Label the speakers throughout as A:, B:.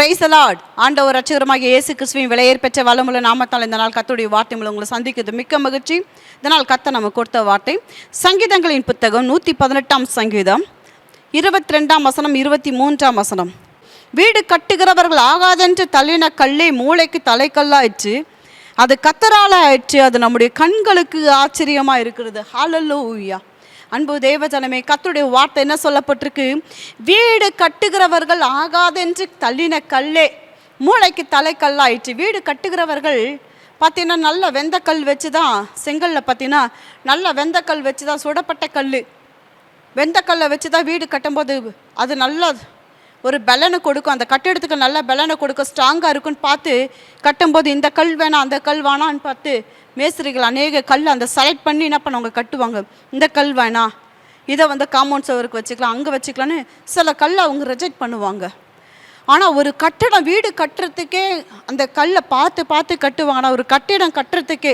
A: Price allot ஆண்டவர் ரட்சகரமாக இயேசு கிறிஸ்துவின் விலையேற் பெற்ற வளமுள்ள நாமத்தால் இந்த நாள் கத்துடைய வார்த்தை மூலம் உங்களை சந்திக்கிறது. மிக்க மகிழ்ச்சி. இதனால் கத்த நம்ம கொடுத்த வார்த்தை. சங்கீதங்களின் புத்தகம் நூற்றி பதினெட்டாம் சங்கீதம். இருபத்தி ரெண்டாம் வசனம் இருபத்தி மூன்றாம் வசனம். வீடு கட்டுகிறவர்கள் ஆகாதென்று தள்ளின கல்லே மூளைக்கு தலைக்கல்லாயிற்று. அது கத்தரால ஆயிடுச்சு அது நம்முடைய கண்களுக்கு ஆச்சரியமாக இருக்கிறது. ஹாலல்லோ ஊயா அன்பு தேவஜனமே கத்துடைய வார்த்தை என்ன சொல்லப்பட்டிருக்கு? வீடு கட்டுகிறவர்கள் ஆகாதென்று தள்ளின கல்லே மூளைக்கு தலைக்கல்லாயிற்று வீடு கட்டுகிறவர்கள் பார்த்தீங்கன்னா நல்ல வெந்தக்கல் வச்சு தான் செங்கல்ல பார்த்தீங்கன்னா நல்ல வெந்தக்கல் வச்சு தான் சுடப்பட்ட கல் வெந்தக்கல்லை வச்சு தான் வீடு கட்டும்போது அது நல்ல ஒரு பலனை கொடுக்கும். அந்த கட்டிடத்துக்கு நல்ல பலனை கொடுக்கும். ஸ்ட்ராங்காக இருக்குன்னு பார்த்து கட்டும்போது இந்த கல் வேணாம் அந்த கல் வேணான்னு பார்த்து மேஸ்திரிகள் அநேக கல் அந்த செலக்ட் பண்ணி என்ன பண்ணுவாங்க? கட்டுவாங்க. இந்த கல் வேணாம் இதை வந்து காம்பவுண்ட் சவருக்கு வச்சுக்கலாம் அங்கே வச்சுக்கலான்னு சில கல் அவங்க ரிஜெக்ட் பண்ணுவாங்க. ஆனால் ஒரு கட்டடம் வீடு கட்டுறதுக்கே அந்த கல்லை பார்த்து பார்த்து கட்டுவாங்க. ஆனால் ஒரு கட்டிடம் கட்டுறதுக்கே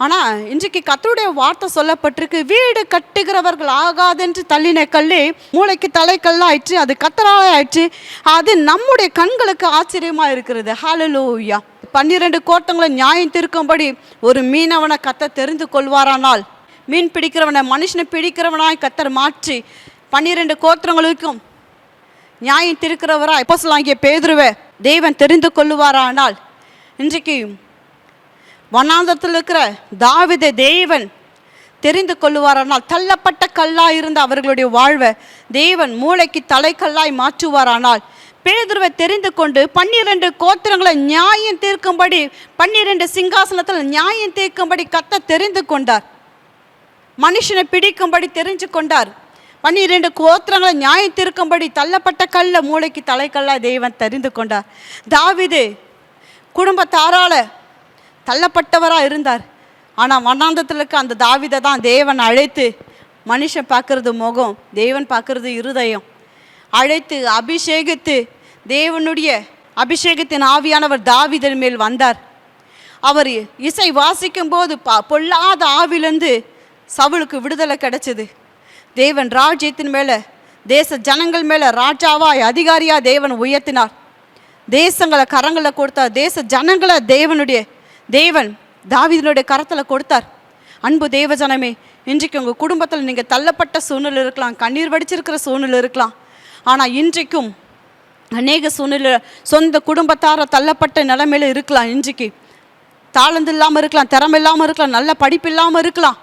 A: ஆனால் இன்றைக்கு கத்தருடைய வார்த்தை சொல்லப்பட்டிருக்கு வீடு கட்டுகிறவர்கள் ஆகாதென்று தள்ளின கல்லே மூளைக்கு தலைக்கல்லாம் ஆயிடுச்சு அது கத்தரால ஆயிடுச்சு அது நம்முடைய கண்களுக்கு ஆச்சரியமா இருக்கிறது. ஹalleluya பன்னிரெண்டு கோட்டங்களை நியாயம் திருக்கும்படி ஒரு மீனவனை கத்த தெரிந்து கொள்வாரானால் மீன் பிடிக்கிறவனை மனுஷனை பிடிக்கிறவனாய் கத்தர் மாற்றி பன்னிரெண்டு கோத்திரங்களுக்கும் நியாயம் திருக்கிறவரா எப்போ சொல்லாங்கிய பேதுருவே தெய்வன் தெரிந்து கொள்ளுவாரானால் இன்றைக்கு வனாந்தத்தில் இருக்கிற தாவித தேவன் தெரிந்து கொள்ளுவாரானால் தள்ளப்பட்ட கல்லாய் இருந்த அவர்களுடைய வாழ்வை தேவன் மூளைக்கு தலைக்கல்லாய் மாற்றுவாரானால் பேதுருவை தெரிந்து கொண்டு பன்னிரண்டு கோத்திரங்களை நியாயம் தீர்க்கும்படி பன்னிரண்டு சிங்காசனத்தில் நியாயம் தீர்க்கும்படி கத்த தெரிந்து கொண்டார். மனுஷனை பிடிக்கும்படி தெரிஞ்சு கொண்டார். பன்னிரண்டு கோத்திரங்களை நியாயம் தீர்க்கும்படி தள்ளப்பட்ட கல்ல மூளைக்கு தலைக்கல்லாய் தெய்வன் தெரிந்து கொண்டார். தாவிது குடும்பத்தாரால தள்ளப்பட்டவராக இருந்தார். ஆனால் வண்ணாந்தத்தில் இருக்க அந்த தாவிதை தான் தேவன் அழைத்து மனுஷன் பார்க்கறது முகம் தேவன் பார்க்கறது இருதயம். அழைத்து அபிஷேகித்து தேவனுடைய அபிஷேகத்தின் ஆவியானவர் தாவிதன் மேல் வந்தார். அவர் இசை வாசிக்கும் போது ப பொல்லாத ஆவிலிருந்து சவுலுக்கு விடுதலை கிடைச்சது. தேவன் ராஜ்யத்தின் மேலே தேச ஜனங்கள் மேலே ராஜாவாய் அதிகாரியாக தேவன் உயர்த்தினார். தேசங்களை கரங்களை கொடுத்தார். தேச ஜனங்களை தேவனுடைய தேவன் தாவிதனுடைய கரத்தில் கொடுத்தார். அன்பு தேவஜனமே இன்றைக்கு உங்கள் குடும்பத்தில் நீங்கள் தள்ளப்பட்ட சூழ்நிலை இருக்கலாம் கண்ணீர் வடிச்சிருக்கிற சூழ்நிலை இருக்கலாம். ஆனால் இன்றைக்கும் அநேக சூழ்நிலை சொந்த குடும்பத்தார தள்ளப்பட்ட நிலைமையில் இருக்கலாம் இன்றைக்கு. தாளந்து இல்லாமல் இருக்கலாம் திறமை இல்லாமல் இருக்கலாம் நல்ல படிப்பு இல்லாமல் இருக்கலாம்.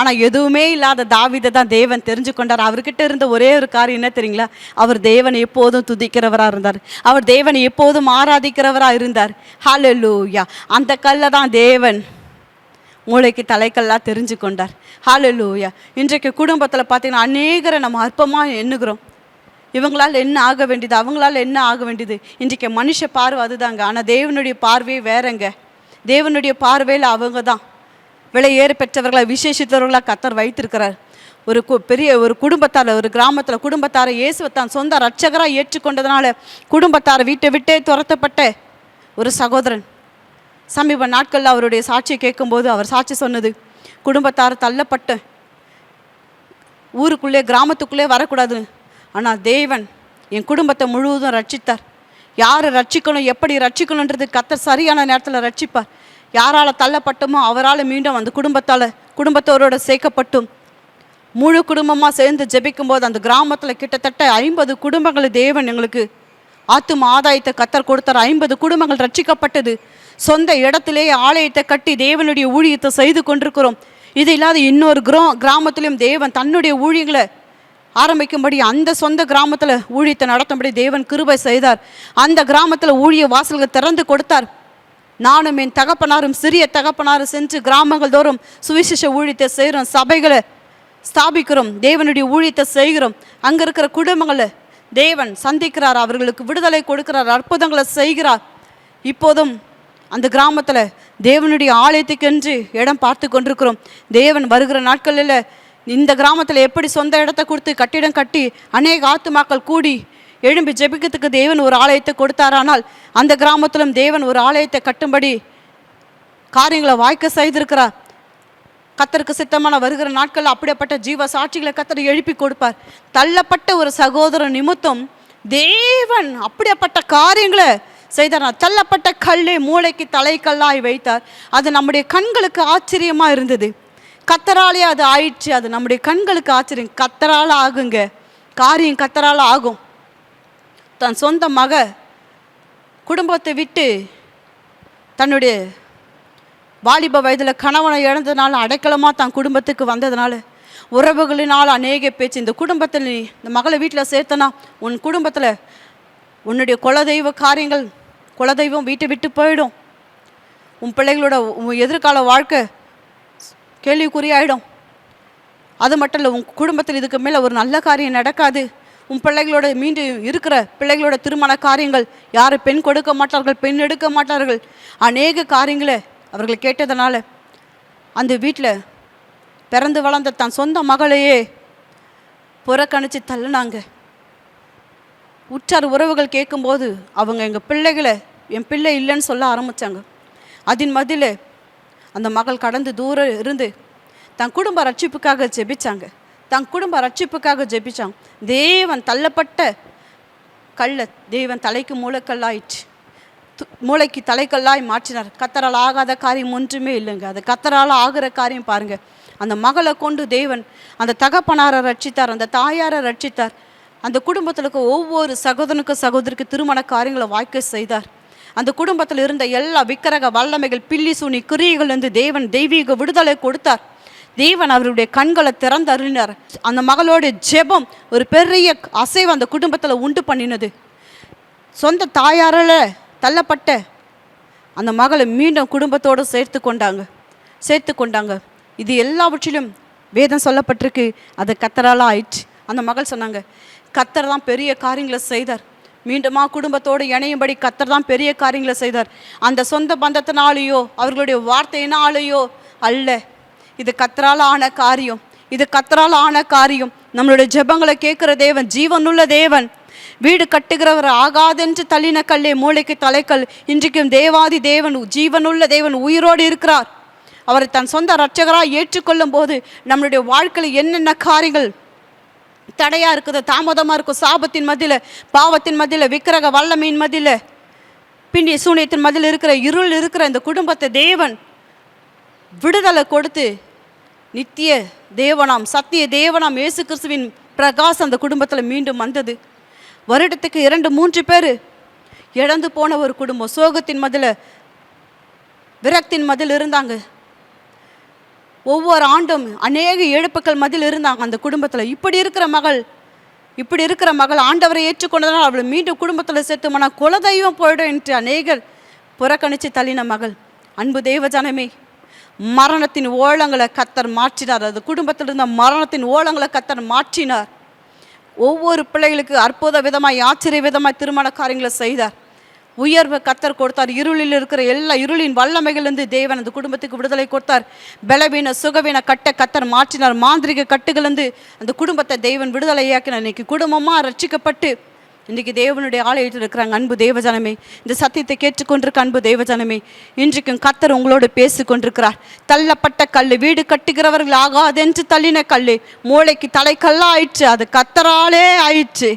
A: ஆனால் எதுவுமே இல்லாத தாவிதை தான் தேவன் தெரிஞ்சு கொண்டார் அவர்கிட்ட இருந்த ஒரே ஒரு காரியம் என்ன தெரியுங்களா? அவர் தேவனை எப்போதும் துதிக்கிறவராக இருந்தார். அவர் தேவனை எப்போதும் ஆராதிக்கிறவராக இருந்தார். ஹalleluya அந்த கல்லை தான் தேவன் மூளைக்கு தலைக்கல்லாக தெரிஞ்சு கொண்டார் ஹalleluya இன்றைக்கு குடும்பத்தில் பார்த்தீங்கன்னா அநேகரை நம்ம அற்பமாக எண்ணுகிறோம். இவங்களால் என்ன ஆக வேண்டியது? அவங்களால என்ன ஆக வேண்டியது? இன்றைக்கு மனுஷ பார்வை அதுதாங்க. ஆனால் தேவனுடைய பார்வையே வேறங்க. தேவனுடைய பார்வையில் அவங்க தான் விலையேறு பெற்றவர்களாக விசேஷித்தவர்களாக கத்தர் வைத்திருக்கிறார். ஒரு கு பெரிய ஒரு குடும்பத்தார் ஒரு கிராமத்தில் குடும்பத்தாரை இயேசுவை தான் சொந்த ரட்சகராக ஏற்றுக்கொண்டதுனால குடும்பத்தார் வீட்டை விட்டே துரத்தப்பட்ட ஒரு சகோதரன். சமீப நாட்களில் அவருடைய சாட்சியை கேட்கும்போது அவர் சாட்சி சொன்னது குடும்பத்தார் தள்ளப்பட்ட ஊருக்குள்ளே கிராமத்துக்குள்ளே வரக்கூடாது ஆனால் தேவன் என் குடும்பத்தை முழுவதும் ரட்சித்தார். யாரை ரட்சிக்கணும் எப்படி ரட்சிக்கணுன்றது கத்தர் சரியான நேரத்தில் ரட்சிப்பார். யாரால் தள்ளப்பட்டோமோ அவரால் மீண்டும் அந்த குடும்பத்தால் குடும்பத்தோரோட சேர்க்கப்பட்டும். முழு குடும்பமாக சேர்ந்து ஜெபிக்கும்போது அந்த கிராமத்தில் கிட்டத்தட்ட ஐம்பது குடும்பங்கள் தேவன் எங்களுக்கு ஆத்தும் ஆதாயத்தை கத்தர் கொடுத்தார். ஐம்பது குடும்பங்கள் ரட்சிக்கப்பட்டது. சொந்த இடத்திலேயே ஆலயத்தை கட்டி தேவனுடைய ஊழியத்தை செய்து கொண்டிருக்கிறோம். இது இல்லாத இன்னொரு கிரா கிராமத்திலையும் தேவன் தன்னுடைய ஊழியங்களை ஆரம்பிக்கும்படி அந்த சொந்த கிராமத்தில் ஊழியத்தை நடத்தும்படி தேவன் கிருபை செய்தார். அந்த கிராமத்தில் ஊழிய வாசல்கள் திறந்து கொடுத்தார். நானும் என் தகப்பனாரும் சிறிய தகப்பனாரும் சென்று கிராமங்கள் தோறும் சுவிசேஷ ஊழியத்தை செய்கிறோம் சபைகளை ஸ்தாபிக்கிறோம் தேவனுடைய ஊழியத்தை செய்கிறோம். அங்கே இருக்கிற குடும்பங்களை தேவன் சந்திக்கிறார் அவர்களுக்கு விடுதலை கொடுக்கிறார் அற்புதங்களை செய்கிறார். இப்போதும் அந்த கிராமத்தில் தேவனுடைய ஆலயத்துக்கென்று இடம் பார்த்து கொண்டிருக்கிறோம். தேவன் வருகிற நாட்களில் இந்த கிராமத்தில் எப்படி சொந்த இடத்த கொடுத்து கட்டிடம் கட்டி அநேக ஆத்துமாக்கள் கூடி எழும்பி ஜெபிக்கிறதுக்கு தேவன் ஒரு ஆலயத்தை கொடுத்தாரானால் அந்த கிராமத்திலும் தேவன் ஒரு ஆலயத்தை கட்டும்படி காரியங்களை வாய்க்க செய்திருக்கிறார். கத்தருக்கு சித்தமான வருகிற நாட்களில் அப்படிப்பட்ட ஜீவ சாட்சிகளை கத்தர் எழுப்பி கொடுப்பார். தள்ளப்பட்ட ஒரு சகோதர நிமித்தம் தேவன் அப்படிப்பட்ட காரியங்களை செய்தார். தள்ளப்பட்ட கல்லை மூளைக்கு தலைக்கல்லாய் வைத்தார். அது நம்முடைய கண்களுக்கு ஆச்சரியமாக இருந்தது. கத்தராலே அது ஆயிடுச்சு அது நம்முடைய கண்களுக்கு ஆச்சரியம். கத்தரால் ஆகுங்க. காரியம் கத்தரால் ஆகும். தன் சொந்த மக குடும்பத்தை விட்டு தன்னுடைய வாலிப வயதில் கணவனை இழந்ததுனால அடைக்கலமாக தன் குடும்பத்துக்கு வந்ததுனால உறவுகளினால் அநேக பேச்சு. இந்த குடும்பத்தில் நீ இந்த மகளை வீட்டில் சேர்த்தனா உன் குடும்பத்தில் உன்னுடைய குலதெய்வ காரியங்கள் குலதெய்வம் வீட்டை விட்டு போயிடும். உன் பிள்ளைகளோட உன் எதிர்கால வாழ்க்கை கேள்விக்குறியாயிடும். அது மட்டும் இல்லை உன் குடும்பத்தில் இதுக்கு மேலே ஒரு நல்ல காரியம் நடக்காது. உன் பிள்ளைகளோட மீண்டும் இருக்கிற பிள்ளைகளோட திருமண காரியங்கள் யாரும் பெண் கொடுக்க மாட்டார்கள் பெண் எடுக்க மாட்டார்கள்? அநேக காரியங்களை அவர்கள் கேட்டதனால அந்த வீட்டில் பிறந்து வளர்ந்த தன் சொந்த மகளையே புறக்கணித்து தள்ளினாங்க. உற்றார் உறவுகள் கேட்கும்போது அவங்க எங்கள் பிள்ளைகளை என் பிள்ளை இல்லைன்னு சொல்ல ஆரம்பித்தாங்க அதன் மதியில் அந்த மகள் கடந்து தூரம் இருந்து தன் குடும்ப ரட்சிப்புக்காக ஜெபிச்சாங்க. தன் குடும்ப ரட்சிப்புக்காக ஜெபிச்சான். தேவன் தள்ளப்பட்ட கல்ல தேவன் தலைக்கு மூளைக்கல்லாயிற்று. து- மூளைக்கு தலைக்கல்லாய் மாற்றினார். கத்தரால் ஆகாத காரியம் ஒன்றுமே இல்லைங்க. அது கத்தரால் ஆகிற காரியம் பாருங்க. அந்த மகளை கொண்டு தேவன் அந்த தகப்பனாரை ரட்சித்தார் அந்த தாயாரை ரட்சித்தார். அந்த குடும்பத்தில் இருக்க ஒவ்வொரு சகோதரனுக்கு சகோதரிக்கு திருமண காரியங்களை வாய்க்க செய்தார். அந்த குடும்பத்தில் இருந்த எல்லா விக்கிரக வல்லமைகள் பில்லி சூனி கிரியைகள் இருந்து தேவன் தெய்வீக விடுதலை கொடுத்தார். தேவன் அவருடைய கண்களை திறந்து அருளினார் அந்த மகளோட ஜெபம் ஒரு பெரிய அசைவு அந்த குடும்பத்தில் உண்டு பண்ணினது. சொந்த தாயாரால் தள்ளப்பட்ட அந்த மகளை மீண்டும் குடும்பத்தோடு சேர்த்து கொண்டாங்க. சேர்த்து கொண்டாங்க. இது எல்லாவற்றிலும் வேதம் சொல்லப்பட்டிருக்கு. அது கத்தரால் ஆயிடுச்சு அந்த மகள் சொன்னாங்க கத்தர் தான் பெரிய காரியங்களை செய்தார். மீண்டுமா குடும்பத்தோடு இணையும்படி கத்தர் தான் பெரிய காரியங்களை செய்தார். அந்த சொந்த பந்தத்தினாலேயோ அவர்களுடைய வார்த்தையினாலேயோ அல்ல. இது கத்தரால் ஆன காரியம். இது கத்தரால் ஆன காரியம். நம்மளுடைய ஜெபங்களை கேட்குற தேவன் ஜீவனுள்ள தேவன். வீடு கட்டுகிறவர் ஆகாதென்று தள்ளின கல்லே மூளைக்கு தலைக்கல். இன்றைக்கும் தேவாதி தேவன் ஜீவனுள்ள தேவன் உயிரோடு இருக்கிறார். அவரை தன் சொந்த ரட்சகராக ஏற்றுக்கொள்ளும் போது நம்மளுடைய வாழ்க்கையில் என்னென்ன காரியங்கள் தடையாக இருக்குது தாமதமாக இருக்கும் சாபத்தின் மதியில் பாவத்தின் மதியில் விக்கிரக வல்லமையின் மதியில் பின்னி சூனியத்தின் மதியில் இருக்கிற இருள் இருக்கிற இந்த குடும்பத்தை தேவன் விடுதலை கொடுத்து நித்திய தேவனாம் சத்திய தேவனாம் இயேசு கிறிஸ்துவின் பிரகாசம் அந்த குடும்பத்தில் மீண்டும் வந்தது. வருடத்துக்கு இரண்டு மூன்று பேர் இழந்து போன ஒரு குடும்பம். சோகத்தின் மதில் விரக்தின் மதில் இருந்தாங்க. ஒவ்வொரு ஆண்டும் அநேக இழப்புக்கள் மதில் இருந்தாங்க அந்த குடும்பத்தில். இப்படி இருக்கிற மகள் இப்படி இருக்கிற மகள் ஆண்டவரை ஏற்றுக்கொண்டதனால் அவளை மீண்டும் குடும்பத்தில் சேர்த்துமானா குலதெய்வம் போயிடும் என்று அநேகர் புறக்கணித்து தள்ளின மகள். அன்பு தெய்வ ஜனமே மரணத்தின் ஓலங்களை கத்தர் மாற்றினார். அது குடும்பத்தில் இருந்த மரணத்தின் ஓலங்களை கத்தர் மாற்றினார். ஒவ்வொரு பிள்ளைகளுக்கு அற்புத விதமாய் ஆச்சரிய விதமாய் திருமண காரியங்களை செய்தார். உயர்வை கத்தர் கொடுத்தார். இருளில் இருக்கிற எல்லா இருளின் வல்லமைகளிலிருந்து தேவன் அந்த குடும்பத்துக்கு விடுதலை கொடுத்தார். பலவீன சுகவீன கட்ட கத்தர் மாற்றினார். மாந்திரிக கட்டுகளிலிருந்து அந்த குடும்பத்தை தெய்வன் விடுதலையாக்கினார். இன்னைக்கு குடும்பமாக ரட்சிக்கப்பட்டு இன்றைக்கு தேவனுடைய ஆலயத்தில் இருக்கிறாங்க. அன்பு தேவஜனமே இந்த சத்தியத்தை கேட்டுக்கொண்டிருக்க அன்பு தேவஜனமே இன்றைக்கும் கத்தர் உங்களோடு பேசி கொண்டிருக்கிறார் தள்ளப்பட்ட கல் வீடு கட்டுகிறவர்கள் ஆகாதென்று தள்ளின கல் மூளைக்கு தலைக்கல்லாக ஆயிடுச்சு அது கத்தராலே ஆயிடுச்சு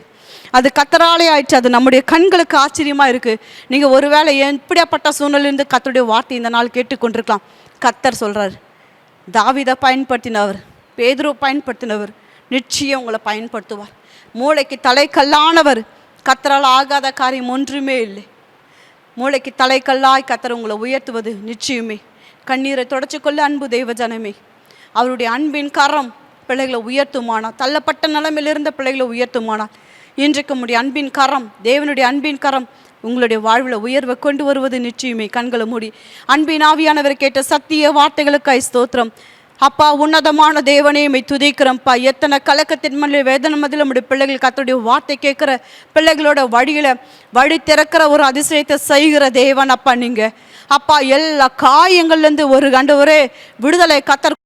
A: அது கத்தராலே ஆயிடுச்சு அது நம்முடைய கண்களுக்கு ஆச்சரியமாக இருக்குது நீங்கள் ஒருவேளை எப்படியாப்பட்ட சூழ்நிலையிலிருந்து கத்தருடைய வார்த்தை இந்த நாள் கேட்டுக்கொண்டிருக்கலாம்? கத்தர் சொல்கிறார் தாவிதை பயன்படுத்தினவர் பேதுரு பயன்படுத்தினவர் நிச்சயம் உங்களை பயன்படுத்துவார். மூளைக்கு தலைக்கல்லானவர் கத்தரால் ஆகாத காரியம் ஒன்றுமே இல்லை. மூளைக்கு தலைக்கல்லாய் கத்தர் உங்களை உயர்த்துவது நிச்சயமே. கண்ணீரை தொடச்சிக்கொள்ள அன்பு தெய்வ ஜனமே. அவருடைய அன்பின் கரம் பிள்ளைகளை உயர்த்துமானால் தள்ளப்பட்ட நிலைமையில் இருந்த பிள்ளைகளை உயர்த்துமானால் இன்றைக்கு உடைய அன்பின் கரம் தேவனுடைய அன்பின் கரம் உங்களுடைய வாழ்வில் உயர்வை கொண்டு வருவது நிச்சயமே. கண்களை மூடி அன்பின் ஆவியானவர் கேட்ட சத்திய வார்த்தைகளுக்காய் ஸ்தோத்திரம். அப்பா உன்னதமான தேவனே மை துதிக்கிறோம்ப்பா எத்தனை கலக்கத்தின் மல்ல வேதனை மதியில் நம்முடைய பிள்ளைகள் கத்தோடைய வார்த்தை கேட்குற பிள்ளைகளோட வழியில் வழி திறக்கிற ஒரு அதிசயத்தை செய்கிற தேவன் அப்பா நீங்கள் அப்பா எல்லா காயங்கள்லேருந்து ஒரு கண்டவரே விடுதலை கத்தர்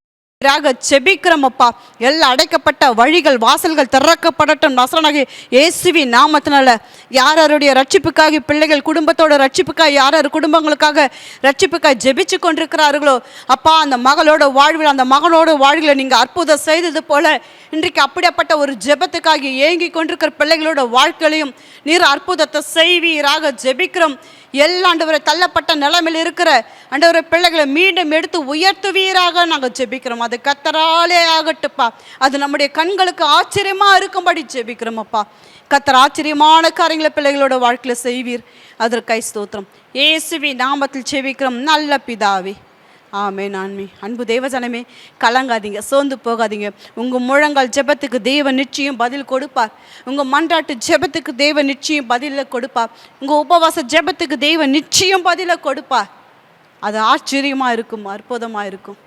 A: ராக ஜெபிக்கிறோம் அப்பா எல்லா அடைக்கப்பட்ட வழிகள் வாசல்கள் திறக்கப்படட்டும். நசனாகி இயேசுவி நாமத்தினால யார் ரட்சிப்புக்காகி ரட்சிப்புக்காக பிள்ளைகள் குடும்பத்தோட ரட்சிப்புக்காக யார் குடும்பங்களுக்காக ரட்சிப்புக்காக ஜெபிச்சு கொண்டிருக்கிறார்களோ அப்பா அந்த மகளோட வாழ்வில் அந்த மகனோட வாழ்வில் நீங்கள் அற்புதம் செய்தது போல இன்றைக்கு அப்படியாப்பட்ட ஒரு ஜெபத்துக்காக ஏங்கி கொண்டிருக்கிற பிள்ளைகளோட வாழ்க்கையிலையும் நீர் அற்புதத்தை செய்வீராக ஜெபிக்கிறோம். எல்லா ஆண்டவரை தள்ளப்பட்ட நிலைமையில் இருக்கிற ஆண்டவரை பிள்ளைகளை மீண்டும் எடுத்து உயர்த்துவீராக நாங்கள் ஜெபிக்கிறோம். அது கத்தராலே ஆகட்டுப்பா. அது நம்முடைய கண்களுக்கு ஆச்சரியமா இருக்கும்படி ஜெபிக்கிறோமப்பா. கத்தர் ஆச்சரியமான காரியங்களை பிள்ளைகளோட வாழ்க்கையில் செய்வீர். அதற்கை ஸ்தோத்திரம். இயேசுவி நாமத்தில் செவிக்கிறோம் நல்ல பிதாவே. ஆமே நான்மே அன்பு தேவஜனமே கலங்காதீங்க சோர்ந்து போகாதீங்க. உங்கள் முழங்கால் ஜெபத்துக்கு தெய்வ நிச்சயம் பதில் கொடுப்பார். உங்கள் மன்றாட்டு ஜெபத்துக்கு தெய்வ நிச்சயம் பதிலை கொடுப்பார். உங்கள் உபவாச ஜெபத்துக்கு தெய்வ நிச்சயம் பதிலை கொடுப்பார். அது ஆச்சரியமாக இருக்கும் அற்புதமாக இருக்கும்.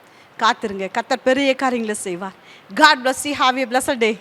A: காத்துருங்க. கத்தர் பெரிய காரியங்களை செய்வார். God bless you have a bless day